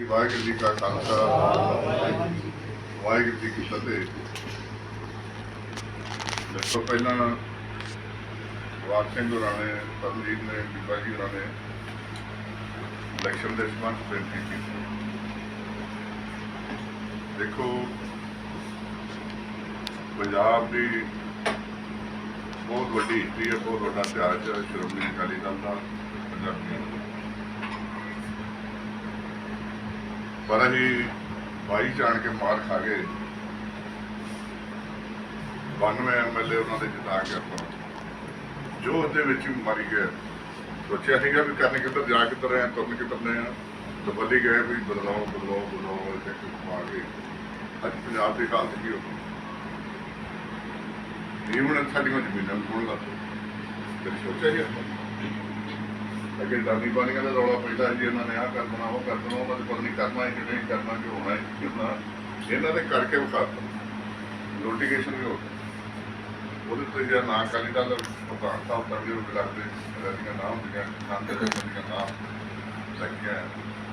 ਵਾਹਿਗੁਰੂ ਜੀ ਕਾ ਖਾਲਸਾ ਵਾਹਿਗੁਰੂ ਜੀ ਕੀ ਫਤਿਹ ਦੇਖੋ ਪਹਿਲਾਂ ਵਾਰ ਸਿੰਘ ਹੋਰਾਂ ਨੇ ਪਰਮਜੀਤ ਨੇ ਬੀਬਾ ਜੀ ਹੋਰਾਂ ਨੇ ਇਲੈਕਸ਼ਨ ਦੇ ਸੰਬੰਧ ਬੇਨਤੀ ਕੀਤੀ ਦੇਖੋ ਪੰਜਾਬ ਦੀ ਬਹੁਤ ਵੱਡੀ ਹਿਸਟਰੀ ਹੈ ਬਹੁਤ ਵੱਡਾ ਇਤਿਹਾਸ ਹੈ ਸ਼੍ਰੋਮਣੀ ਅਕਾਲੀ ਦਲ ਦਾ ਪੰਜਾਬੀਆਂ ਦਾ ਪਰ ਅਸੀਂ ਬਾਈ ਜਾਣ ਕੇ ਮਾਰ ਖਾ ਗਏ। 92 ਐਮਐਲਏ ਉਹਨਾਂ ਦੇ ਜਿਤਾ ਕੇ ਆਪਾਂ। ਜੋ ਉਹਦੇ ਵਿੱਚ ਵੀ ਮਾਰੀ ਗਏ। ਸੋਚਿਆ ਸੀਗਾ ਵੀ ਕਰਨੇ ਕਿੱਧਰ, ਜਾ ਕਿੱਧਰ ਰਹੇ ਆ, ਤੁਰਨ ਕਿੱਧਰ ਰਹੇ ਆ। ਦਬੱਲੀ ਗਏ ਵੀ ਬਦਲਾਓ ਬਦਲਾਓ ਬਦਲਾਓ ਤੇ ਆ ਗਏ ਅੱਜ ਪੰਜਾਬ ਦੀ ਹਾਲਤ ਕੀ ਹੋ ਗਈ? ਇਹ ਸਾਡੀਆਂ ਜ਼ਮੀਨਾਂ ਨੂੰ ਹੋਣ ਲੱਗ ਪਈ ਤੇ ਸੋਚਿਆ ਜੀ ਆਪਾਂ। ਅੱਗੇ ਦਾਦੀ ਪਾਣੀ ਦਾ ਰੌਲਾ ਪੈਂਦਾ ਸੀ, ਇਹਨਾਂ ਨੇ ਆਹ ਕਰ ਦੇਣਾ ਉਹ ਕਰ ਦੇਣਾ ਉਹਨਾਂ ਦੇ ਪਤਾ ਨਹੀਂ ਕਰਨਾ ਹੈ ਕਿ ਨਹੀਂ ਕਰਨਾ ਕਿ ਹੋਣਾ ਹੈ ਕਿ ਹੋਣਾ। ਇਹਨਾਂ ਨੇ ਕਰਕੇ ਵਿਖਾਤਾ ਨੋਟੀਫਿਕੇਸ਼ਨ ਵੀ ਹੋ ਉਹਦੇ ਤੇ ਜਿਹੜਾ ਨਾਂ ਕਾਲੀ ਦਾ ਪ੍ਰਧਾਨ ਸਾਹਿਬ ਦਾ ਵੀ ਉਹ ਲੱਗਦੇ ਇਹਨਾਂ ਨਾਮ ਹੁੰਦੀਆਂ, ਨਾਮ ਦੇ ਬੰਦੀਆਂ ਨਾਮ ਲੱਗਿਆ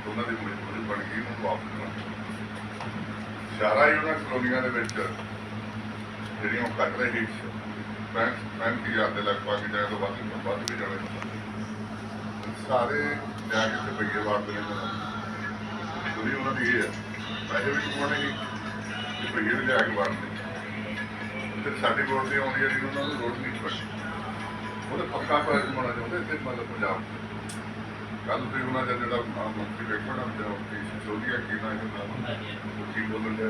ਉਹਨਾਂ ਦੀ ਮਜਬੂਰੀ ਬਣ ਗਈ, ਉਹਨੂੰ ਵਾਪਸ ਕਰਨਾ ਸਾਰਾ ਹੀ ਉਹਨਾਂ ਕਲੋਨੀਆਂ ਦੇ ਵਿੱਚ ਜਿਹੜੀਆਂ ਉਹ ਕੱਟ ਰਹੇ ਸੀ ਪੈਂਟ ਪੈਂਟ ਹਜ਼ਾਰ ਦੇ ਲਗਭਗ ਜਾਏ ਤੋਂ ਵੱਧ ਵੱਧ ਵੀ ਜਾਣੇ। ਸਾਰੇ ਜਾ ਕੇ ਤੇ ਪਈਏ ਵਾਰਦੇ ਨੇ। ਪੂਰੀ ਉਹਨਾਂ ਦੀ ਇਹ ਹੈ। ਪੈਸੇ ਵੀ ਕਮਾਉਣੇ ਨਹੀਂ ਤੇ ਪਈਏ ਵੀ ਜਾ ਕੇ ਵਾਰਦੇ ਤੇ ਸਾਡੀ ਵੋਟ ਦੀ ਆਉਂਦੀ ਹੈ ਜਿਹਨੂੰ ਉਹਨਾਂ ਨੂੰ ਵੋਟ ਨਹੀਂ ਪੜਦੀ ਉਹਦੇ ਪੱਕਾ ਪਰ ਹੋਣਾ ਚਾਹੁੰਦੇ ਤੇ ਮਤਲਬ ਪੰਜਾਬ ਕੱਲ ਤੇ ਉਹਨਾਂ ਦਾ ਜਿਹੜਾ ਆਮ ਮੰਤਰੀ ਵੇਖਣਾ ਹੁੰਦਾ ਉਹ ਕੀ ਸੋਧੀਆ ਕੀ ਨਾ ਹੁੰਦਾ ਕੀ ਬੋਲਣ ਦੇ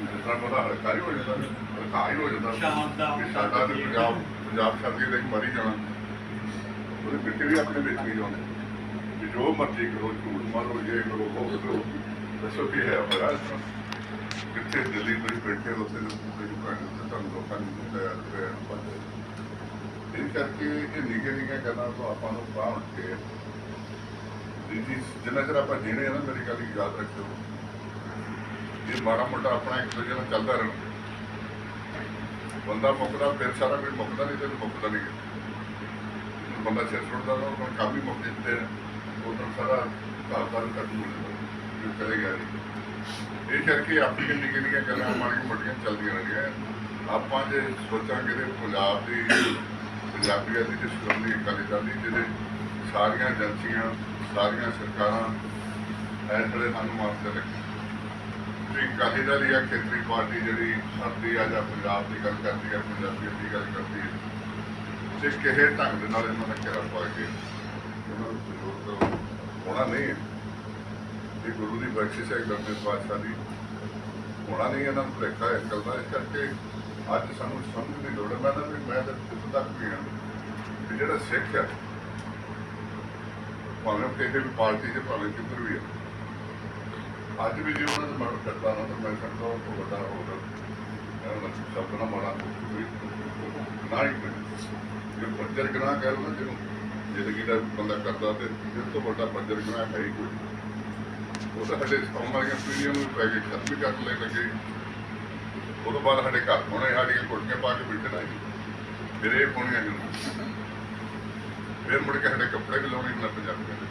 ਜਿਸ ਪਤਾ ਹਲਕਾਰੀ ਹੋ ਜਾਂਦਾ ਹਲਕਾਈ ਹੋ ਜਾਂਦਾ। ਸ਼ਾਮ ਦਾ ਵੀ ਸਾਡਾ ਤੇ ਪੰਜਾਬ ਪੰਜਾਬ ਛੱਡ ਕੇ ਮਰੀ ਜਾਣਾ। ਉਹਦੇ ਬਿੱਟੇ ਵੀ ਆਪਣੇ ਵਿੱਚ ਹੀ ਜਾਂਦੇ ਕਿ ਜੋ ਮਰਜ਼ੀ ਕਰੋ, ਝੂਠ ਮਾਰੋ, ਜੇ ਕਰੋ, ਉਹ ਕਰੋ। ਦੱਸੋ ਕੀ ਹੈ ਹਮਾਰਾ ਕਿੱਥੇ ਦਿੱਲੀ ਵਿੱਚ ਬੈਠੇ ਉੱਥੇ ਲੋਕਾਂ ਨੂੰ ਤੁਹਾਨੂੰ ਲੋਕਾਂ ਨੂੰ ਤਿਆਰ ਕਰਿਆ ਬੰਦੇ ਇਸ ਕਰਕੇ ਇਹ ਨਿੱਕੇ ਨਿੱਕੇ ਗੱਲਾਂ ਤੋਂ ਆਪਾਂ ਨੂੰ ਬਾਹਰ ਉੱਠ ਕੇ ਜੀ, ਜਿੰਨਾ ਚਿਰ ਆਪਾਂ ਜੀਣੇ ਆ ਨਾ, ਮੇਰੀ ਗੱਲ ਯਾਦ ਰੱਖਿਓ। ਇਹ ਮਾੜਾ ਮੋਟਾ ਆਪਣਾ ਇੱਕ ਦੂਜੇ ਨਾਲ ਚੱਲਦਾ ਰਹਿਣਾ। ਬੰਦਾ ਮੁੱਕਦਾ, ਫਿਰ ਸਾਰਾ ਕੁਝ ਮੁੱਕਦਾ ਨਹੀਂ, ਤੇ ਮੁੱਕਦਾ ਨਹੀਂ। ਬੰਦਾ ਸਿਰ ਸੁੱਟਦਾ ਨਾ ਉਹ ਕੰਮ ਹੀ ਮੁੱਕ ਜਾਂਦੇ ਨੇ ਸਾਰਾ ਘਰ ਦਾ ਕੱਟ ਹੋ ਜਾਂਦਾ, ਜੋ ਚਲੇ ਗਿਆ ਜੀ। ਇਹ ਕਰਕੇ ਆਪਣੀ ਨਿੱਕੀਆਂ ਨਿੱਕੀਆਂ ਗੱਲਾਂ ਮਾੜੀਆਂ ਮੋਟੀਆਂ ਚੱਲਦੀਆਂ ਰਹਿੰਦੀਆਂ ਆਪਾਂ ਜੇ ਸੋਚਾਂਗੇ ਤੇ ਪੰਜਾਬ ਦੀ ਪੰਜਾਬੀਅਤ ਦੀ ਤੇ ਸ਼੍ਰੋਮਣੀ ਅਕਾਲੀ ਦਲ ਦੀ ਜਿਹੜੇ ਸਾਰੀਆਂ ਏਜੰਸੀਆਂ, ਸਾਰੀਆਂ ਸਰਕਾਰਾਂ ਇਸ ਵੇਲੇ ਸਾਨੂੰ ਮਾਰਦੇ ਨੇ ਵੀ ਅਕਾਲੀ ਦਲ ਜਾਂ ਖੇਤਰੀ ਪਾਰਟੀ ਜਿਹੜੀ ਸਾਡੀ ਆ ਜਾਂ ਪੰਜਾਬ ਦੀ ਗੱਲ ਕਰਦੀ ਹੈ ਪੰਜਾਬੀਅਤ ਦੀ ਗੱਲ ਕਰਦੀ ਹੈ ਤੇ ਕਿਹੇ ਢੰਗ ਦੇ ਨਾਲ ਇਹਨਾਂ ਨੇ ਕਿਹਾ ਪਾ ਕੇ ਉਹਨਾਂ ਨੂੰ ਸਹਿਯੋਗ ਹੋਣਾ ਨਹੀਂ ਹੈ। ਇਹ ਗੁਰੂ ਦੀ ਬਖਸ਼ਿਸ਼ ਹੈ ਗਰਮੇ ਪਾਤਸ਼ਾਹ ਦੀ। ਹੋਣਾ ਨਹੀਂ, ਇਹਨਾਂ ਨੂੰ ਭੁਲੇਖਾ ਹੈ ਇਸ ਗੱਲ ਇਸ ਕਰਕੇ ਅੱਜ ਸਾਨੂੰ ਸਮਝ ਦੀ ਲੋੜ ਹੈ। ਮੈਂ ਤਾਂ ਵੀ ਮੈਂ ਤਾਂ ਜਿੱਥੇ ਤੱਕ ਵੀ ਹਾਂ ਕਿ ਜਿਹੜਾ ਸਿੱਖ ਹੈ, ਭਾਵੇਂ ਕਿਸੇ ਵੀ ਪਾਰਟੀ 'ਚ, ਭਾਵੇਂ ਕਿੱਧਰ ਵੀ ਹੈ। ਅੱਜ ਵੀ ਜੇ ਉਹਨਾਂ ਦਾ ਮਨ ਕਰਦਾ ਨਾ, ਤਾਂ ਮੈਂ ਸਮਝਦਾ ਉਹ ਤੋਂ ਵੱਡਾ ਹੋਗਾ ਇਹਨਾਂ ਦਾ ਸ਼ਬਦ ਨਾ ਮਾੜਾ ਕੋਈ ਨਾ ਹੀ ਕੋਈ ਜੇ ਬੰਜਰ ਕਹਿ ਲਓ ਨਾ ਜਿਹਨੂੰ ਜ਼ਿੰਦਗੀ ਦਾ ਬੰਦਾ ਕਰਦਾ ਤੇ ਇਸ ਤੋਂ ਵੱਡਾ ਬੰਜਰ ਗਨਾਹ ਹੈ ਹੀ ਕੋਈ ਉਹ ਤਾਂ ਸਾਡੇ ਆਉਣ ਵਾਲੀਆਂ ਪੀੜ੍ਹੀਆਂ ਨੂੰ ਪੈ ਕੇ ਖਤਮ ਹੀ ਕਰਨ ਲੈ ਲੱਗੇ। ਉਹ ਤੋਂ ਬਾਅਦ ਸਾਡੇ ਘਰ ਹੋਣੇ ਸਾਡੀਆਂ ਕੁੜੀਆਂ ਪਾ ਕੇ ਬੈਠਣਾ ਜੀ ਫਿਰ ਇਹ ਪਾਉਣੀਆਂ ਜੀ ਫਿਰ ਮੁੜ ਕੇ ਸਾਡੇ ਕੱਪੜੇ ਵੀ ਲਾਉਣੇ ਨਾ ਪੰਜਾਬੀਆਂ ਦੇ।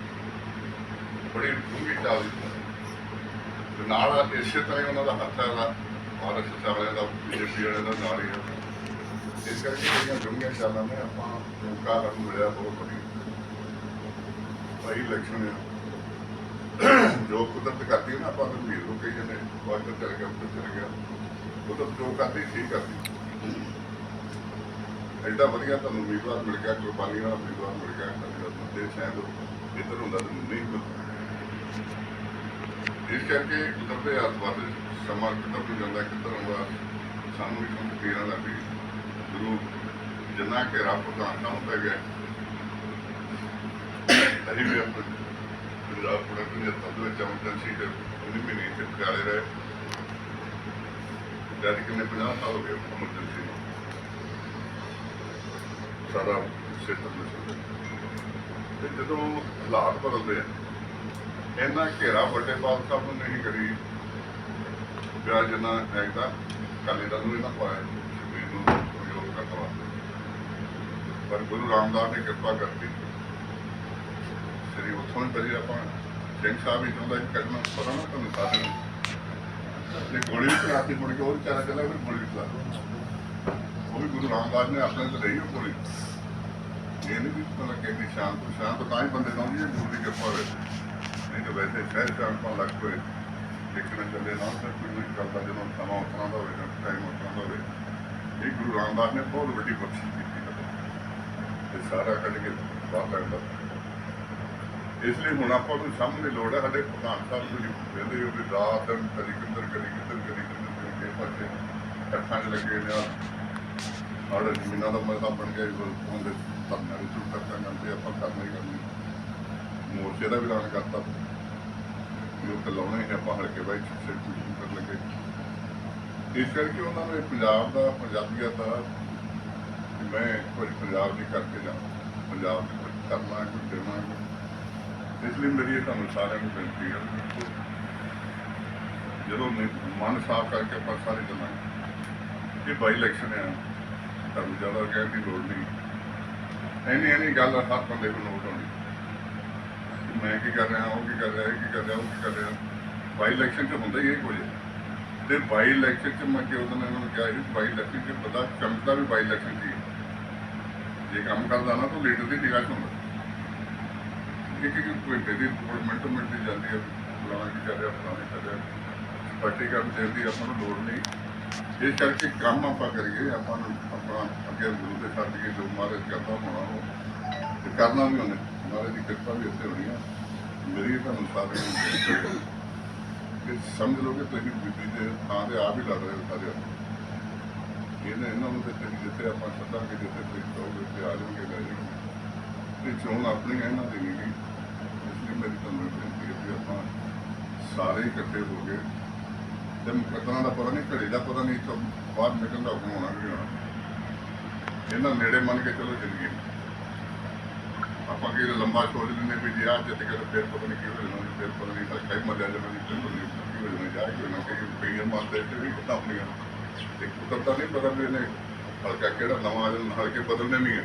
ਬੜੀ ਡੂੰਘੀ ਚਾਲ ਦੀ ਨਾਲ ਇਸੇ ਤਰ੍ਹਾਂ ਹੀ ਉਹਨਾਂ ਦਾ ਹੱਥ ਹੈ ਦਾ ਆਰਐਸਐਸ ਵਾਲਿਆਂ ਦਾ, ਬੀਜੇਪੀ ਵਾਲਿਆਂ ਦਾ ਨਾਲ ਹੀ ਹੈ ਇਸ ਕਰਕੇ ਜਿਹੜੀਆਂ ਡੂੰਘੀਆਂ ਚਾਲਾਂ ਨੇ, ਆਪਾਂ ਮੌਕਾ ਸਾਨੂੰ ਮਿਲਿਆ ਬਹੁਤ ਵਧੀਆ ਭਾਈ ਇਲੈਕਸ਼ਨ ਆ। ਜੋ ਕੁਦਰਤ ਕਰਦੀ ਹੈ ਨਾ, ਆਪਾਂ ਨੂੰ ਵੀਰ ਨੂੰ ਕਹੀ ਜਾਂਦੇ ਵਾਟਰ ਚੱਲ ਗਿਆ, ਉੱਧਰ ਚੱਲ ਗਿਆ। ਕੁਦਰਤ ਜੋ ਕਰਦੀ, ਠੀਕ ਕਰਦੀ। ਐਡਾ ਵਧੀਆ ਤੁਹਾਨੂੰ ਉਮੀਦਵਾਰ ਮਿਲ ਗਿਆ ਕੁਰਬਾਨੀ ਨਾਲ ਉਮੀਦਵਾਰ ਮਿਲ ਗਿਆ ਤੁਹਾਨੂੰ ਦੇ ਸ਼ਾਇਦ ਇੱਧਰ ਹੁੰਦਾ, ਤਾਂ ਨਹੀਂ ਮਿਲਦਾ ਇਸ ਕਰਕੇ ਕੁਦਰਤ ਦੇ ਆਸ ਪਾਸ ਸਮਾਂ ਕਿੱਧਰ ਨੂੰ ਜਾਂਦਾ, ਕਿੱਧਰ ਆਉਂਦਾ, ਸਾਨੂੰ ਵੀ ਸਮਝ ਪੀਣਾ ਦਾ ਗੁਰੂ ਜਿੰਨਾ ਕਿ ਰੱਬ ਦਾ ਨਾਮ ਪੈ ਗਿਆ ਅਸੀਂ ਵੀ ਆਪਣੇ ਪੰਜਾਬ ਪੁਲਿਸ ਦੇ ਤੰਦ ਵਿੱਚ ਐਮਰਜੈਂਸੀ ਦੇ ਉਨੀ ਮਹੀਨੇ ਇੱਥੇ ਪਟਿਆਲੇ ਰਹੇ। ਜਦ ਕਿੰਨੇ 50 ਸਾਲ ਹੋ ਗਏ ਐਮਰਜੈਂਸੀ ਨੂੰ। ਸਾਰਾ ਸਿਸਟਮ ਵਿੱਚ ਤੇ ਜਦੋਂ ਹਾਲਾਤ ਬਦਲਦੇ ਆ, ਇੰਨਾ ਘੇਰਾ ਵੱਡੇ ਪਾਲ ਸਾਹਿਬ ਨੂੰ ਨਹੀਂ ਕਰੀ ਪਿਆ ਜਿੰਨਾ ਹੈਗਾ ਕਾਲੇ ਦਾ ਨੂੰ ਇਹਨਾਂ ਪਾਇਆ ਸ਼ਬੀਰ ਨੂੰ ਪ੍ਰਯੋਗ ਕਰਨ ਵਾਸਤੇ ਪਰ ਗੁਰੂ ਰਾਮਦਾਸ ਨੇ ਕਿਰਪਾ ਕਰਤੀ। ਸ੍ਰੀ ਉੱਥੋਂ ਹੀ ਪਹਿਲੇ ਆਪਾਂ। ਸਿੰਘ ਸਾਹਿਬ ਹੀ ਚਾਹੁੰਦਾ ਸੀ ਪਤਾ ਨਾ ਤੁਹਾਨੂੰ ਸਾਰਿਆਂ ਤੇ ਗੋਲੀ ਵੀ ਚਲਾਤੀ, ਮੁੜ ਕੇ ਉਹ ਵਿਚਾਰਾ ਚੱਲਾ ਫਿਰ ਗੋਲੀ ਵੀ ਚਲਾ ਉਹ ਵੀ ਗੁਰੂ ਰਾਮਦਾਸ ਨੇ ਆਪਣੇ ਤੇ ਲਈ ਗੋਲੀ। ਇਹ ਨਹੀਂ ਵੀ ਪਤਾ ਕਿ ਸ਼ਾਂਤ ਸ਼ਾਂਤ ਤਾਂ ਹੀ ਬੰਦੇ ਨੂੰ ਜੀ ਗੁਰੂ ਦੀ ਕਿਰਪਾ ਹੋਵੇ। ਨਹੀਂ ਤਾਂ ਵੈਸੇ ਸ਼ਹਿਰ ਸ਼ਾਂਤ ਤੋਂ ਲੱਗ ਪਏ। ਲੇਕਿਨ ਚੱਲੇ ਨਾ ਤਾਂ ਕੋਈ ਨਹੀਂ ਕਰਦਾ ਜਦੋਂ ਸਮਾਂ ਉਤਰਾਂ ਦਾ ਹੋਵੇ ਟਾਈਮ ਉਤਰਾਂ ਦਾ ਹੋਵੇ। ਇਹ ਗੁਰੂ ਰਾਮਦਾਸ ਨੇ ਬਹੁਤ ਵੱਡੀ ਬਖਸ਼ਿਸ਼ ਕੀਤੀ। ਤੇ ਸਾਰਾ ਕੱਢ ਕੇ ਬਾਹਰ ਕੱਢਦਾ ਇਸ ਲਈ ਹੁਣ ਆਪਾਂ ਨੂੰ ਸਮਝ ਲੋੜ ਹੈ ਸਾਡੇ ਪ੍ਰਧਾਨ ਸਾਹਿਬ ਜੀ ਕਹਿੰਦੇ ਹੋ ਰਾਤ ਦਿਨ ਕਦੀ ਕਿੱਧਰ ਕਦੀ ਕਿੱਧਰ ਕਦੀ ਕਿੱਧਰ ਕਦੀ ਪਾਸੇ ਅੱਖਾਂ ਲੱਗੇ ਨੇ ਆੜ ਜ਼ਮੀਨਾਂ ਦਾ ਮਸਲਾ ਬਣ ਗਿਆ ਉਹ ਉਹਦੇ ਧਰਨਾ ਵੀ ਸ਼ੁਰੂ ਕਰਤਾ ਕਰਦੇ ਆਪਾਂ ਕਰਨਾ ਹੀ ਕਰਨੀ ਮੋਰਚੇ ਦਾ ਵੀ ਐਲਾਨ ਕਰਤਾ ਵੀ ਉਹ ਲਾਉਣੇ ਆਪਾਂ ਹਲਕੇ ਬਾਈ ਸਿਰ ਕੁਝ ਕਰ ਲੱਗੇ ਇਸ ਕਰਕੇ ਉਹਨਾਂ ਨੂੰ ਪੰਜਾਬ ਦਾ ਪੰਜਾਬੀਅਤ ਦਾ ਮੈਂ ਕੁਝ ਪੰਜਾਬ ਦੀ ਕਰਕੇ ਜਾ ਪੰਜਾਬ ਦੀ ਕੁਝ ਕਰਨਾ ਕੁਝ ਦੇਣਾ ਇਸ ਲਈ ਮੇਰੀ ਇਹ ਤੁਹਾਨੂੰ ਸਾਰਿਆਂ ਨੂੰ ਬੇਨਤੀ ਹੈ ਜਦੋਂ ਮ- ਮਨ ਸਾਫ਼ ਕਰਕੇ ਆਪਾਂ ਸਾਰੇ ਚੱਲਾਂਗੇ ਇਹ ਬਾਈ ਇਲੈਕਸ਼ਨ ਆ, ਤੁਹਾਨੂੰ ਜ਼ਿਆਦਾ ਕਹਿਣ ਦੀ ਲੋੜ ਨਹੀਂ। ਐਨੀ ਐਨੀ ਗੱਲ ਹਰ ਬੰਦੇ ਨੂੰ ਨੋਟ ਹੋਣੀ। ਮੈਂ ਕੀ ਕਰ ਰਿਹਾ, ਉਹ ਕੀ ਕਰ ਰਿਹਾ, ਇਹ ਕੀ ਕਰ ਰਿਹਾ, ਉਹ ਕੀ ਕਰ ਰਿਹਾ। ਬਾਈ ਇਲੈਕਸ਼ਨ 'ਚ ਹੁੰਦਾ ਹੀ ਇਹ ਕੁਝ ਤੇ ਬਾਈ ਇਲੈਕਸ਼ਨ 'ਚ ਮੈਂ ਕਿ ਉਹਨਾਂ ਨੇ ਉਹਨਾਂ ਨੂੰ ਕਿਹਾ ਸੀ, ਬਾਈ ਇਲੈਕਸ਼ਨ 'ਚ ਪਤਾ ਚਮਕਦਾ ਵੀ ਬਾਈ ਇਲੈਕਸ਼ਨ 'ਚ ਹੀ ਹੈ। ਜੇ ਕੰਮ ਕਰਦਾ ਨਾ ਤਾਂ ਲੀਡਰ ਦੀ ਨਿਗਾਹ ਹੁੰਦਾ। ਇੱਕ ਇੱਕ ਘੰਟੇ ਦੀ ਰਿਪੋਰਟ ਮਿੰਟ ਮਿੰਟ ਦੀ ਜਾਂਦੀ ਹੈ ਫਲਾਣਾ ਕੀ ਕਰ ਰਿਹਾ, ਫਲਾਣਾ ਕੀ ਕਰ ਰਿਹਾ। ਸਪਸ਼ਟੀਕਰਨ ਦੇਣ ਦੀ ਆਪਾਂ ਨੂੰ ਲੋੜ ਨਹੀਂ। ਇਸ ਕਰਕੇ ਕੰਮ ਆਪਾਂ ਕਰੀਏ, ਆਪਾਂ ਨੂੰ ਆਪਣਾ ਅੱਗੇ ਗੁਰੂ ਦੇ ਸਾਥ ਜੀ ਜੋ ਮਹਾਰਾਜ ਕਰਦਾ ਹੋਣਾ ਉਹ, ਤੇ ਕਰਨਾ ਵੀ ਉਹਨੇ। ਮਹਾਰਾਜ ਦੀ ਕਿਰਪਾ ਵੀ ਉੱਤੇ ਹੋਣੀ ਆ। ਮੇਰੀ ਤੁਹਾਨੂੰ ਸਾਰਿਆਂ ਨੂੰ ਕਿ ਸਮਝ ਲਓ ਕਿ ਤੁਸੀਂ ਬੀਬੀ ਦੇ ਥਾਂ ਤੇ ਆਪ ਹੀ ਲੜ ਰਹੇ ਹੋ ਸਾਰੇ। ਇਹਨੇ ਇਹਨਾਂ ਨੂੰ ਤੇ ਤੁਸੀਂ ਜਿੱਥੇ ਆਪਾਂ ਸੱਦਾਂਗੇ, ਜਿੱਥੇ ਤੁਸੀਂ ਕਹੋਗੇ ਤੇ ਆ ਜਾਣਗੇ, ਲੈ ਜਾਣਗੇ। ਤੇ ਚੋਣ ਆਪਣੀ ਹੈ ਇਹਨਾਂ ਦੀ ਨਹੀਂ ਗੀ। ਇਸ ਲਈ ਮੇਰੀ ਤੁਹਾਨੂੰ ਬੇਨਤੀ ਹੈ ਕਿ ਆਪਾਂ ਸਾਰੇ ਇਕੱਠੇ ਹੋ ਗਏ ਤੇ ਮੁਕੱਦਰਾਂ ਦਾ ਪਤਾ ਨਹੀਂ, ਘੜੀ ਦਾ ਪਤਾ ਨਹੀਂ ਤੋਂ ਬਾਹਰ ਨਿਕਲਣ ਦਾ ਹੁਕਮ ਹੋਣਾ ਵੀ ਹੋਣਾ। ਇਹਨਾਂ ਨੇੜੇ ਮੰਨ ਕੇ ਚਲੋ ਜ਼ਿੰਦਗੀ ਆਪਾਂ ਕੀ ਲੰਬਾ ਸੋਚ ਲੈਂਦੇ ਵੀ ਜੇ ਆ ਜਿੱਤ ਕੇ ਤੇ ਫਿਰ ਪਤਾ ਨਹੀਂ ਕੀ ਹੋ ਜਾਣਾ, ਫਿਰ ਪਤਾ ਨਹੀਂ ਤਾਂ ਕਈ ਮੱਲਿਆ ਜਾਣਾ ਨਹੀਂ ਫਿਰ ਪਤਾ ਨਹੀਂ, ਕੀ ਹੋ ਜਾਣਾ, ਜਾ ਕੇ ਨਾ ਕਈ ਕਈ ਮਾਰਦੇ ਤੇ ਵੀ ਪਤਾ ਆਪਣੀਆਂ ਤੇ ਕੁਦਰਤ ਤਾਂ ਨਹੀਂ ਪਤਾ ਵੀ ਇਹਨੇ ਹਲਕਾ ਕਿਹੜਾ ਨਵਾਂ ਆ ਹਲਕੇ ਬਦਲਨੇ ਨਹੀਂ ਹੈ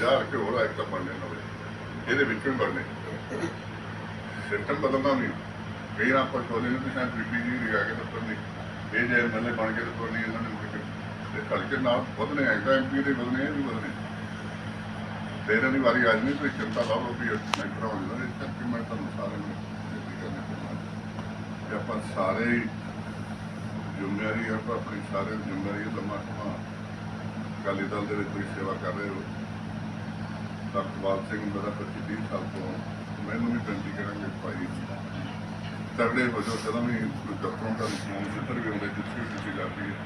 ਜਾ ਕੇ ਹੋਰ ਆਇਕ ਤਾਂ ਬਣਨੇ ਨਵੇਂ। ਇਹਦੇ ਵਿੱਚੋਂ ਹੀ ਬਣਨੇ। ਸਿਸਟਮ ਬਦਲਣਾ ਨਹੀਂ। ਕਈ ਵਾਰ ਆਪਾਂ ਸੋਚਦੇ ਨੇ ਕਿ ਸ਼ਾਇਦ ਬੀਬੀ ਜੀ ਰਿਆ ਕੇ ਦਫ਼ਤਰ ਨਹੀਂ ਇਹ ਜੇ ਐਮਐਲਏ ਬਣ ਕੇ ਦਫ਼ਤਰ ਨਹੀਂ ਇਹਨਾਂ ਨੇ ਮੁੜ ਕੇ। ਤੇ ਹਲਕੇ ਨਾਲ ਵਧਨੇ ਆਇਦਾ ਐਮਪੀ ਦੇ ਵਧਨੇ ਇਹ ਵੀ ਵਧਨੇ ਤੇਰੇ ਦੀ ਵਾਰੀ ਅੱਜ ਨਹੀਂ ਕੋਈ ਚਿੰਤਾ ਲਾਓ ਵੀ ਮੈਂ ਕਰਾਉਂਦਾ ਇਸ ਕਰਕੇ ਮੈਂ ਤੁਹਾਨੂੰ ਸਾਰਿਆਂ ਨੂੰ ਆਪਾਂ ਸਾਰੇ ਹੀ ਜ਼ਿੰਮੇਵਾਰੀ ਹੈ ਆਪਾਂ ਆਪਣੀ ਸਾਰੇ ਦੀ ਜ਼ਿੰਮੇਵਾਰੀ ਹੈ ਲੰਮਾ ਸਮਾਂ ਅਕਾਲੀ ਦਲ ਦੇ ਵਿੱਚ ਤੁਸੀਂ ਸੇਵਾ ਕਰ ਰਹੇ ਹੋ। ਸਰਪਾਲ ਸਿੰਘ ਮੇਰਾ 25 30 ਸਾਲ ਤੋਂ ਮੈਨੂੰ ਵੀ ਬੇਨਤੀ ਕਰਾਂਗੇ ਭਾਈ, ਤਗੜੇ ਹੋ ਜਾਓ ਜਦੋਂ ਵੀ ਕੋਈ ਦਫ਼ਤਰੋਂ ਦਾ ਫੋਨ ਜਿੱਧਰ ਵੀ ਆਉਂਦੇ, ਜਿੱਥੇ ਵੀ ਤੁਸੀਂ ਜਾਂਦੀ ਹੈ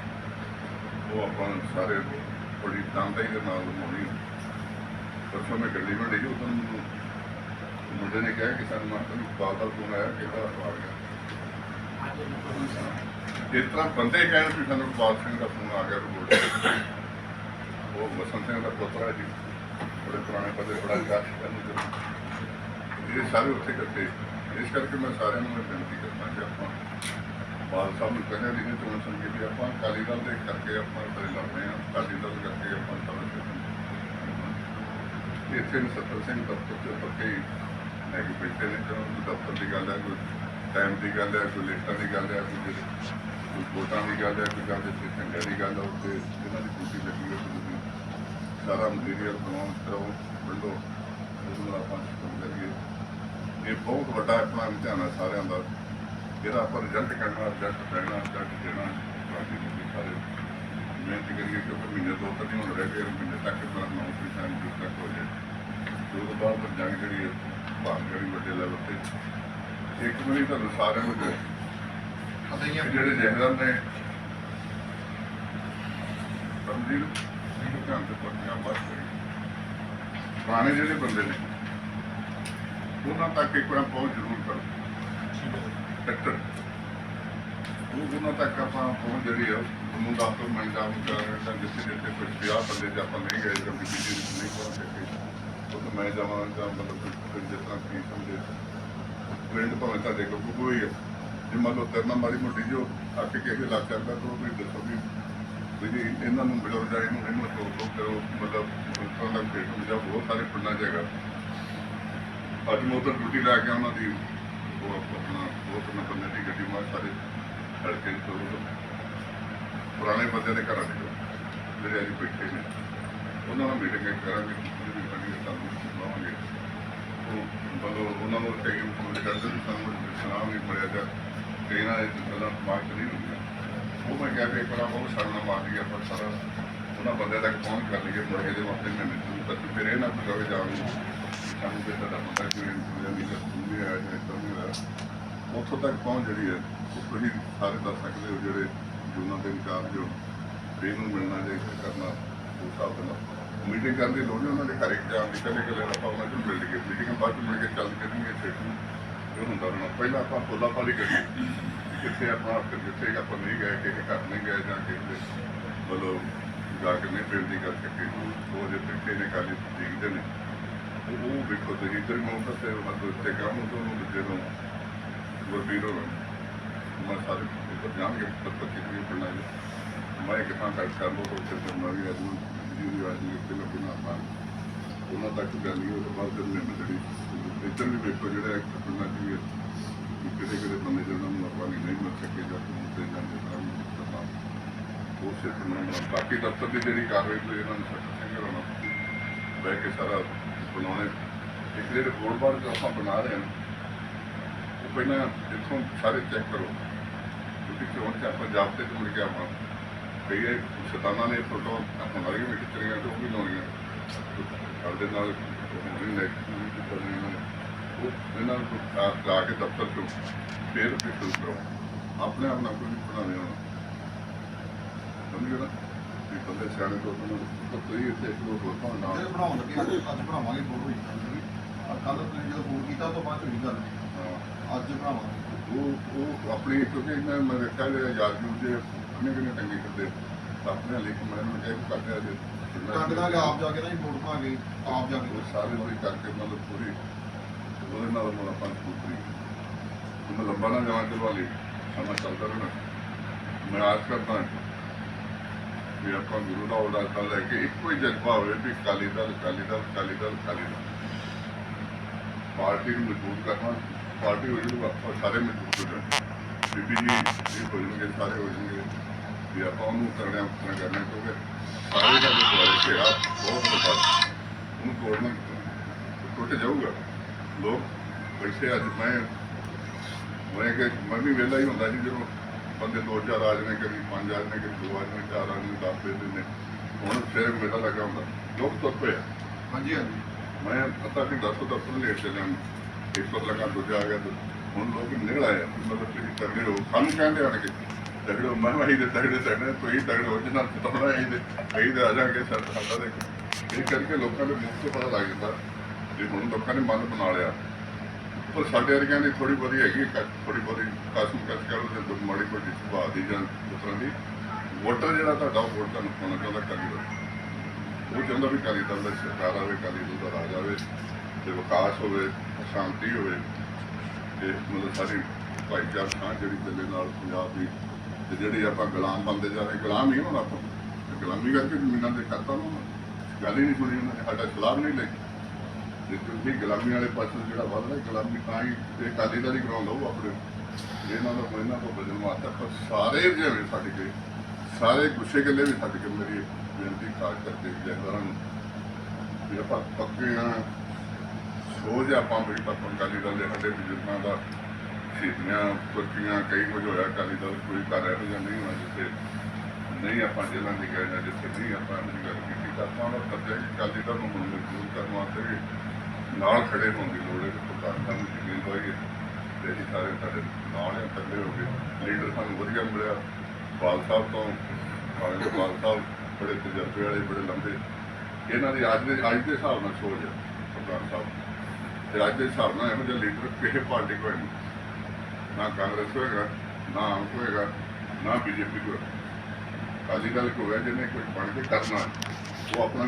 ਉਹ ਆਪਾਂ ਸਾਰੇ ਬੜੀ ਤੰਦਾਈ ਦੇ ਨਾਲ ਹੋਣੀ ਪਰਸੋਂ ਮੈਂ ਗੱਡੀ ਵਿੱਚ ਡਿੱਗੀ, ਉਦੋਂ ਮੁੰਡੇ ਨੇ ਕਿਹਾ ਕਿ ਸਾਨੂੰ ਮਾਤਾ ਨੂੰ ਬਾਲ ਦਾ ਫੋਨ ਆਇਆ ਕਿਹਦਾ ਆ ਗਿਆ। ਇਸ ਤਰ੍ਹਾਂ ਬੰਦੇ ਕਹਿਣ ਵੀ ਸਾਨੂੰ ਬਾਲ ਸਿੰਘ ਦਾ ਫੋਨ ਆ ਗਿਆ ਰਿਪੋਰਟ ਉਹ ਬਸੰਤ ਸਿੰਘ ਦਾ ਪੁੱਤਰ ਹੈ ਜੀ। ਬੜੇ ਪੁਰਾਣੇ ਬੰਦੇ, ਬੜਾ ਕਾਸ਼ ਕਰਨ ਇਹ ਸਾਰੇ ਉੱਥੇ ਇਕੱਠੇ। ਇਸ ਕਰਕੇ ਮੈਂ ਸਾਰਿਆਂ ਨੂੰ ਇਹ ਬੇਨਤੀ ਕਰਦਾ ਕਿ ਆਪਾਂ। ਬਾਲ ਸਾਹਿਬ ਨੂੰ ਕਹਿੰਦੇ ਨਹੀਂ ਚੋਣ ਸੰਗੀ ਵੀ ਆਪਾਂ ਅਕਾਲੀ ਦਲ ਦੇ ਕਰਕੇ ਆਪਾਂ ਬੜੇ ਲੜਦੇ ਹਾਂ। ਅਕਾਲੀ ਦਲ ਕਰਕੇ ਆਪਾਂ ਸਾਰੇ ਇੱਥੇ ਨੂੰ। ਸੱਤਰ ਸਿੰਘ ਦਫ਼ਤਰ ਦੇ ਪੱਕੇ ਲੈ ਕੇ ਬੈਠੇ ਨੇ। ਜਦੋਂ ਦਫ਼ਤਰ ਦੀ ਗੱਲ ਹੈ, ਕੋਈ ਟਾਈਮ ਦੀ ਗੱਲ ਹੈ, ਕੋਈ ਲਿਸਟਾਂ ਦੀ ਗੱਲ ਹੈ, ਕੋਈ ਕੋਈ ਵੋਟਾਂ ਦੀ ਗੱਲ ਹੈ, ਕੋਈ ਗੱਲ ਇੱਥੇ ਝੰਡੇ ਦੀ ਗੱਲ ਹੈ ਉੱਤੇ ਇਹਨਾਂ ਦੀ ਡਿਊਟੀ ਲੱਗੀ ਹੈ ਕਿ ਤੁਸੀਂ ਸਾਰਾ ਮਟੀਰੀਅਲ ਬਣਾਉਣ ਕਰੋ ਵੰਡੋ ਇਸ ਆਪਾਂ ਕੰਮ ਕਰੀਏ। ਇਹ ਬਹੁਤ ਵੱਡਾ ਆਪਣਾ ਇਮਤਿਹਾਨ ਹੈ ਸਾਰਿਆਂ ਦਾ। ਜਿਹੜਾ ਆਪਾਂ ਰਿਜ਼ਲਟ ਕਰਨਾ ਰਿਜ਼ਲਟ ਦੇਣਾ ਰਿਜ਼ਲਟ ਦੇਣਾ, ਬਾਕੀ ਤੁਸੀਂ ਸਾਰੇ ਮਿਹਨਤ ਕਰੀਏ, ਕਿਉਂਕਿ ਮਹੀਨੇ ਦੋ ਤਿੰਨ ਹੀ ਹੁਣ ਰਹਿ ਗਏ ਮਹੀਨੇ ਤੱਕ ਆਪਣਾ ਨੌਕਰੀ ਸਾਈਨ ਤੱਕ ਹੋ ਜਾਏ। ਤੇ ਉਹਦੇ ਬਾਅਦ ਫਿਰ ਜੰਗ ਜਿਹੜੀ ਹੈ ਜਿਹੜੀ ਵੱਡੇ ਲੈਵਲ ਤੇ ਇੱਕ ਵਾਰੀ ਤੁਹਾਨੂੰ ਸਾਰਿਆਂ ਨੂੰ ਇਹ ਜਿਹੜੇ ਜਹਦਰ ਨੇ। ਸਮਝੀ ਇਹਨੂੰ ਧਿਆਨ ਤੇ ਪੜੀਆਂ ਬਾਤ ਕਰੀ। ਪੁਰਾਣੇ ਜਿਹੜੇ ਬੰਦੇ ਨੇ ਉਹਨਾਂ ਤੱਕ ਇੱਕ ਵਾਰ ਪਹੁੰਚ ਜ਼ਰੂਰ ਕਰੋ। ਟੱਕਰ ਉਹ ਉਹਨਾਂ ਤੱਕ ਆਪਾਂ ਪਹੁੰਚ ਜਿਹੜੀ ਆ ਉਹਨੂੰ ਦੱਸ ਤੋਂ ਮੈਂ ਜਾਊਂਗਾ ਤਾਂ ਜਿੱਥੇ ਜਿੱਥੇ ਕੋਈ ਵਿਆਹ ਬੰਦੇ ਜੇ ਆਪਾਂ ਨਹੀਂ ਗਏ ਜਾਂ ਕਿਸੇ ਨਹੀਂ ਪਹੁੰਚ ਸਕੇ ਉਹ ਤਾਂ ਮੈਂ ਜਾਵਾਂ ਜਾਂ ਮਤਲਬ ਜਿਸ ਤਰ੍ਹਾਂ ਕੀ ਸਮਝੇ। ਪਿੰਡ ਭਾਵੇਂ ਤੁਹਾਡੇ ਕੋਲ ਕੋਈ ਹੈ ਜੇ ਮੰਨ ਲਓ ਤੇਰੇ ਨਾਲ ਮਾੜੀ ਮੋਟੀ ਜੋ ਅੱਕ ਕੇ ਇਹ ਲੱਗ ਕਰਦਾ ਤਾਂ ਵੀ ਦੱਸੋ ਵੀ ਵੀ ਜੀ ਇਹਨਾਂ ਨੂੰ ਮਿਲੋ ਜਾਂ ਇਹਨੂੰ ਇਹਨੂੰ ਤੋਂ ਤੋਂ ਕਰੋ, ਮਤਲਬ ਉਸ ਤਰ੍ਹਾਂ ਦਾ ਖੇਡ ਹੁੰਦਾ, ਬਹੁਤ ਸਾਰੇ ਪਿੰਡਾਂ 'ਚ ਅੱਜ ਮੋਟਰ ਡਿਊਟੀ ਲੈ ਕੇ ਉਹਨਾਂ ਦੀ ਉਹ ਆਪਣਾ ਬਹੁਤ ਤਿੰਨ ਬੰਦੇ ਦੀ ਗੱਡੀ ਮਾਰ ਸਾਰੇ ਹਲਕੇ ਤੋਂ ਪੁਰਾਣੇ ਬੰਦੇ ਦੇ ਘਰਾਂ ਦੇ ਜਿਹੜੇ ਅੱਜ ਬੈਠੇ ਨੇ, ਉਹਨਾਂ ਨਾਲ ਮੀਟਿੰਗ ਕਰਾਂਗੇ। ਜਿਹੜੀ ਬਣੀ ਸਾਨੂੰ ਸੁਣਾਵਾਂਗੇ। ਮਤਲਬ ਉਹਨਾਂ ਨੂੰ ਕਈ ਫੋਨ ਕਰਦੇ ਵੀ ਸਾਨੂੰ ਸੁਨਾਮ ਵੀ ਮਿਲਿਆ ਜਾ ਕਈ ਨਾਲ ਇਹ ਗੱਲਾਂ ਦਿਮਾਗ 'ਚ ਨਹੀਂ ਹੁੰਦੀਆਂ ਉਹ ਮੈਂ ਕਿਹਾ ਵੀ ਇੱਕ ਵਾਰ ਬਹੁਤ ਸਾਰਾ ਮਾਰ ਲਿਆ ਪਰ ਸਾਰਾ ਉਹਨਾਂ ਬੰਦੇ ਤੱਕ ਪਹੁੰਚ ਕਰ ਲਈਏ, ਮੁੜ ਦੇ ਵਾਸਤੇ ਮੈਂ ਮੈਨੂੰ ਤਾਂ ਫਿਰ ਇਹ ਨਾ ਪੁੱਛੋ ਕਿ ਜਾਣ ਸਾਨੂੰ ਤੇ ਤੁਹਾਡਾ ਪਤਾ ਕਿ ਇਹ ਨਹੀਂ ਕਿ ਸੁਣਦੇ ਜਾਂ ਤਾਂ ਨਹੀਂ ਹੋਇਆ ਉੱਥੋਂ ਤੱਕ ਪਹੁੰਚ ਜਿਹੜੀ ਹੈ, ਉਹ ਤੁਸੀਂ ਸਾਰੇ ਦੱਸ ਸਕਦੇ ਹੋ ਜਿਹੜੇ ਜੂਨਾਂ ਦੇ ਇੰਚਾਰਜ ਜੋ ਬੇਨ ਨੂੰ ਮਿਲਣਾ ਜਾਂ ਇੱਥੇ ਕਰਨਾ ਉਹ ਹਿਸਾਬ ਦੇ ਨਾਲ। ਮੀਟਿੰਗ ਕਰਨ ਦੀ ਲੋੜ ਨਹੀਂ, ਉਹਨਾਂ ਦੇ ਘਰੇ ਜਾਣ ਦੀ ਕੱਲੇ ਕੱਲੇ ਆਪਾਂ ਉਹਨਾਂ ਨੂੰ ਮਿਲ ਕੇ ਮੀਟਿੰਗ ਬਾਅਦ ਚ ਮਿਲ ਕੇ ਚੱਲ ਕਰਨਗੇ ਸੈਸ਼ਨ ਇਹ ਹੁੰਦਾ ਰਹਿਣਾ ਪਹਿਲਾਂ ਆਪਾਂ ਫੁੱਲਾ ਪਾਲੀ ਕਰੀਏ ਕਿੱਥੇ ਆਪਾਂ ਫਿਰ ਜਿੱਥੇ ਆਪਾਂ ਨਹੀਂ ਗਏ, ਕਿਸੇ ਘਰ ਨਹੀਂ ਗਏ ਜਾਂ ਕਿਸੇ ਮਤਲਬ ਜਾ ਕੇ ਨਹੀਂ ਬੇਨਤੀ ਕਰ ਸਕੇ। ਉਹ ਜੇ ਬੈਠੇ ਨੇ ਕਾਲੀ ਦੇਖਦੇ ਨੇ। ਉਹ ਉਹ ਵੇਖੋ ਤੇ ਇਧਰ ਮੌਕਾ ਤੇ ਮਤਲਬ ਤੇ ਕੰਮ ਤੋਂ ਦੂਜੇ ਨੂੰ ਗੁਰਬੀਰ ਹੋਣਾ ਮੈਂ ਸਾਰੇ ਉੱਪਰ ਜਾਣਗੇ ਪੱਤਰ ਕਿਤਨੀ ਪੜਨਾ ਹੈ ਮੈਂ ਕਿਹਾਂ ਕਰ ਕਰ ਲੋ ਤਾਂ ਉੱਥੇ ਮੈਂ ਵੀ ਅੱਜ ਜੀ ਦੀ ਆਜ ਦੀ ਪਹਿਲਾਂ ਬਿਨਾ ਆਪਾਂ ਉਹਨਾਂ ਤੱਕ ਗੱਲ ਨਹੀਂ ਉਹ ਬਾਅਦ ਜਦ ਮੈਂ ਜਿਹੜੀ ਇੱਧਰ ਵੀ ਵੇਖੋ ਜਿਹੜਾ ਇੱਕ ਪੜਨਾ ਜੀ ਕਿਤੇ ਕਿਤੇ ਬੰਦੇ ਜਿਹਨਾਂ ਨੂੰ ਆਪਾਂ ਨਹੀਂ ਮਿਲ ਸਕੇ ਜਾਂ ਤੇ ਜਾਂਦੇ, ਤਾਂ ਉਹ ਸਿਰਫ ਨਾ ਬਾਕੀ ਦਫ਼ਤਰ ਦੀ ਜਿਹੜੀ ਕਾਰਵਾਈ ਕੋਈ ਇਹਨਾਂ ਨੂੰ ਸਖਤ ਸਿੰਘ ਹੋਣਾ ਬਹਿ ਕੇ ਸਾਰਾ ਬਣਾਉਣੇ। ਇੱਕ ਜਿਹੜੇ ਬੋਰਡ ਬਾਰ ਜੋ ਆਪਾਂ ਬਣਾ ਰਹੇ ਹਾਂ, ਉਹ ਪਹਿਲਾਂ ਇੱਥੋਂ ਸਾਰੇ ਚੈੱਕ ਕਰੋ। ਕਿਉਂਕਿ ਚੋਣ ਚ ਆਪਾਂ ਜਾਬਤੇ ਤੋਂ ਮਿਲ ਕੇ ਆਪਾਂ ਕਈ ਇਹ ਸ਼ੈਤਾਨਾਂ ਨੇ ਫੋਟੋ ਆਪਾਂ ਨਾਲ ਵੀ ਖਿੱਚਣੀਆਂ ਤੇ ਉਹ ਵੀ ਲਾਉਣੀਆਂ। ਸਾਡੇ ਨਾਲ ਹੋਣੀ ਨੇ। ਉਹ ਇਹਨਾਂ ਨੂੰ ਜਾ- ਜਾ ਕੇ ਦਫ਼ਤਰ ਚੋਂ ਫੇਰ ਫਿਰ ਸ਼ੁਰੂ ਕਰੋ। ਆਪਣੇ ਆਪ ਨਾਲ ਕੋਈ ਬਣਾਉਣੇ ਹੋਣਾ ਸਮਝੇ ਨਾ? ਵੀ ਬੰਦੇ ਸਿਆਣੇ ਤੋਂ ਉਹਨਾਂ ਨੂੰ ਤਾਂ ਤੁਸੀਂ ਇੱਥੇ ਇੱਕ ਦੋ ਹੋਰ ਭਾਣ ਬਣਾਉਣ ਲੱਗੇ ਅੱਜ ਬਣਾਵਾਂਗੇ ਫੋਟੋ ਹੀ ਕੱਲ ਤੁਸੀਂ ਜਦੋਂ ਫੋਨ ਕੀਤਾ ਤੋਂ ਬਾਅਦ ਚੋਰੀ ਕਰ ਹਾਂ, ਅੱਜ ਬਣਾਵਾਂਗੇ। ਉਹ ਉਹ ਆਪਣੀ ਕਿਉਂਕਿ ਇਹਨਾਂ ਮੈਂ ਵੇਖਿਆ ਜੇ ਯਾਦ ਨੂੰ ਜੇ ਕਿੰਨੇ ਕਿੰਨੇ ਕਰਦੇ ਤਾਂ ਆਪਣੇ ਲਿਖ ਮੈਂ ਨੂੰ ਕਹਿ ਕਰਦੇ ਆ ਜੇ ਟੰਗ ਦਾਂਗੇ ਆਪ ਜਾ ਕੇ ਨਾ ਹੀ ਫੋਟੋ ਪਾਵਾਂਗੇ ਆਪ ਜਾ ਕੇ। ਉਹ ਸਾਰੇ ਲੋਈ ਕਰਕੇ ਮਤਲਬ ਪੂਰੀ ਉਹਦੇ ਨਾਲ ਮਤਲਬ ਆਪਾਂ ਪੂਰੀ ਮੈਂ ਲੰਬਾ ਨਾ ਜਾਵਾਂ ਚਲਵਾ ਲਈ ਸਮਾਂ ਚੱਲਦਾ ਰਹਿਣਾ। ਮੈਂ ਆਸ ਕਰਦਾ ਵੀ ਆਪਾਂ ਗੁਰੂ ਦਾ ਉਹਦਾ ਲੈ ਕੇ ਇੱਕੋ ਹੀ ਜਜ਼ਬਾ ਹੋਵੇ ਵੀ ਕਾਲੀ ਦਲ ਕਾਲੀ ਦਲ ਕਾਲੀ ਦਲ ਕਾਲੀ ਦਲ। ਪਾਰਟੀ ਨੂੰ ਮਜ਼ਬੂਤ ਕਰਨਾ ਪਾਰਟੀ ਹੋ ਜੂ ਆਪਾਂ ਸਾਰੇ ਮਜ਼ਬੂਤ ਹੋ ਜਾਣ ਬੀਬੀ ਜੀ ਇਹ ਹੋ ਜਾਣਗੇ ਸਾਰੇ ਹੋ ਜਾਣਗੇ। ਵੀ ਆਪਾਂ ਉਹਨੂੰ ਕਰਨਾ ਆਪਣਾ ਕਰਨਾ ਕਿਉਂਕਿ ਸਾਰੇ ਦਾ ਦੁਆਰੇ ਘੇਰਾ ਬਹੁਤ ਵੱਡਾ। ਉਹਨੂੰ ਤੋੜਨਾ ਟੁੱਟ ਜਾਊਗਾ। ਲੋਕ ਬੈਠੇ ਅੱਜ ਮੈਂ ਮੈਂ ਕਿ ਮੈਂ ਵੀ ਵਿਹਲਾ ਹੀ ਹੁੰਦਾ ਸੀ ਜਦੋਂ ਬੰਦੇ ਦੋ ਚਾਰ ਆ ਜਾਣੇ ਕਦੀ ਪੰਜ ਆ ਜਾਣੇ ਕਦੀ ਦੋ ਆ ਜਾਣੇ ਚਾਰ ਆ ਜਾਣੇ ਦਸ ਦੇ ਦਿੰਦੇ। ਹੁਣ ਫਿਰ ਮੇਰਾ ਲੱਗਾ ਹੁੰਦਾ। ਲੋਕ ਤੁਰ ਪਏ। ਹਾਂਜੀ ਹਾਂਜੀ। ਮੈਂ ਪਤਾ ਕਿ ਦਸ ਤੋਂ ਦਸ ਲੇਟ ਚੱਲਿਆ। ਇੱਕ ਤੋਂ ਲਗਾ ਦੂਜਾ ਆ ਗਿਆ ਹੁਣ ਲੋਕ ਨਿਕਲ ਆਏ ਆ। ਮਤਲਬ ਤੁਸੀਂ ਤਗੜੇ ਹੋ, ਸਾਨੂੰ ਕਹਿੰਦੇ ਆਣ ਕੇ ਤਗੜੇ ਹੋ। ਮੈਂ ਵਾਹੀ ਦੇ ਤਗੜੇ ਤਗੜੇ ਤੁਸੀਂ ਤਗੜੇ ਹੋ, ਜਿੰਨਾ ਤੁਹਾਨੂੰ ਆਈ ਦੇ ਅਸੀਂ ਦੇ ਆ ਜਾਗੇ ਸਰ ਸਾਡਾ ਦੇ ਇਹ ਕਰਕੇ ਲੋਕਾਂ ਦੇ ਮੁੱਖ ਤੋਂ ਪਤਾ ਲੱਗ ਜਾਂਦਾ ਜੇ ਹੁਣ ਲੋਕਾਂ ਨੇ ਮਨ ਬਣਾ ਲਿਆ। ਪਰ ਸਾਡੇ ਵਰਗਿਆਂ ਦੀ ਥੋੜੀ ਬਹੁਤੀ ਹੈਗੀ ਥੋੜੀ ਬਹੁਤੀ ਕਾਸਮ ਕਸ ਕਰੋ ਤੇ ਮਾੜੀ ਮੋਟੀ ਸੁਭਾਅ ਦੀ ਜਾਂ ਉਸ ਤਰ੍ਹਾਂ ਦੀ। ਵੋਟਰ ਜਿਹੜਾ ਤੁਹਾਡਾ, ਉਹ ਵੋਟ ਤੁਹਾਨੂੰ ਪਾਉਣਾ ਚਾਹੁੰਦਾ ਕਾਲੀ ਦਲ। ਉਹ ਚਾਹੁੰਦਾ ਵੀ ਕਾਲੀ ਦਲ ਦਾ ਸਰਕਾਰ ਆਵੇ ਕਾਲੀ ਦਲ ਦਾ ਰਾਜ ਆਵੇ, ਤੇ ਵਿਕਾਸ ਹੋਵੇ, ਸ਼ਾਂਤੀ ਹੋਵੇ। ਤੇ ਮਤਲਬ ਸਾਡੀ ਭਾਈਚਾਰ ਸਾਂਝ ਜਿਹੜੀ ਚੱਲੇ ਨਾਲ ਪੰਜਾਬ ਦੀ, ਤੇ ਜਿਹੜੀ ਆਪਾਂ ਗੁਲਾਮ ਬੰਦੇ ਜਾ ਰਹੇ, ਗੁਲਾਮ ਹੀ ਹੋਣਾ ਆਪਾਂ। ਗੁਲਾਮੀ ਕਰਕੇ ਜ਼ਮੀਨਾਂ ਦੇ ਕਰਤਾ ਨੂੰ ਗੱਲ ਹੀ ਨਹੀਂ ਸੁਣੀ ਉਹਨਾਂ ਨੇ, ਸਾਡਾ ਸਲਾਹ ਨਹੀਂ ਲਈ। ਜੇ ਤੁਸੀਂ ਗੁਲਾਮੀ ਵਾਲੇ ਪਾਸੇ ਜਿਹੜਾ ਵੱਧ ਰਿਹਾ ਗੁਲਾਮੀ ਤਾਂ ਹੀ ਤੇ ਕਾਲੀ ਦਾ ਹੀ ਕਰਾਉਂਦਾ ਉਹ ਆਪਣੇ। ਇਹਨਾਂ ਦਾ ਇਹਨਾਂ ਤੋਂ ਬਦਲ ਮਾਤਾ ਪਰ ਸਾਰੇ ਜਿਹੜੇ ਸਾਡੇ ਕੇ ਸਾਰੇ ਗੁੱਸੇ ਗੱਲੇ ਵੀ ਸਾਡੇ ਕੇ ਮੇਰੀ ਬੇਨਤੀ ਖਾਸ ਕਰਕੇ ਜੈਦਾਰਾਂ ਨੂੰ। ਵੀ ਆਪਾਂ ਪੱਕੇ ਆ ਸੋਚ ਆਪਾਂ ਵੀ ਆਪਾਂ ਕਾਲੀ ਦਲ ਦੇ ਸਾਡੇ ਬਜ਼ੁਰਗਾਂ ਦਾ ਸ਼ਹੀਦੀਆਂ ਕੁਰਕੀਆਂ ਕਈ ਕੁਝ ਹੋਇਆ, ਅਕਾਲੀ ਦਲ ਕੋਈ ਘਰ ਇਹੋ ਜਿਹਾ ਨਹੀਂ ਹੋਣਾ ਜਿੱਥੇ। ਨਹੀਂ ਆਪਾਂ ਜੇਲ੍ਹਾਂ ਦੀ ਗਏ ਜਾਂ ਜਿੱਥੇ ਨਹੀਂ, ਆਪਾਂ ਇਹ ਗੱਲ ਕੀਤੀ ਤਾਂ ਆਪਾਂ ਦਾ ਫਰਜ਼ ਹੈ ਕਿ ਕਾਲੀ ਦਲ ਨੂੰ ਹੁਣ ਮਜ਼ਬੂਤ ਕਰਨ ਵਾਸਤੇ ਵੀ ਨਾਲ ਖੜੇ ਹੋਣ ਦੀ ਲੋੜ ਹੈ ਕਿ ਪ੍ਰਧਾਨਤਾ ਨੂੰ ਯਕੀਨ ਹੋਈਏ ਤੇ ਅਸੀਂ ਸਾਰੇ ਸਾਡੇ ਨਾਲ ਹੀ ਥੱਲੇ ਹੋ ਗਏ। ਲੀਡਰ ਸਾਨੂੰ ਵਧੀਆ ਮਿਲਿਆ। ਬਾਲ ਸਾਹਿਬ ਤੋਂ ਕਾਲੇ ਬਾਲ ਸਾਹਿਬ ਬੜੇ ਤਜਰਬੇ ਵਾਲੇ, ਬੜੇ ਲੰਬੇ। ਇਹਨਾਂ ਦੀ ਅੱਜ ਦੇ ਅੱਜ ਦੇ ਹਿਸਾਬ ਨਾਲ ਸੋਚ ਹੈ, ਸਰਦਾਰ ਸਾਹਿਬ। ਤੇ ਅੱਜ ਦੇ ਹਿਸਾਬ ਨਾਲ ਇਹੋ ਜਿਹਾ ਲੀਡਰ ਕਿਸੇ ਪਾਰਟੀ ਕੋਲ ਨਹੀਂ। ਨਾ ਕਾਂਗਰਸ ਹੋਏਗਾ, ਨਾ ਆਮ ਹੋਏਗਾ, ਨਾ ਬੀਜੇਪੀ ਕੋਲ। ਅਕਾਲੀ ਦਲ ਕੋਲ ਹੈ ਜਿਹਨੇ ਕੁਝ ਬਣ ਕੇ ਕਰਨਾ। ਉਹ ਆਪਣਾ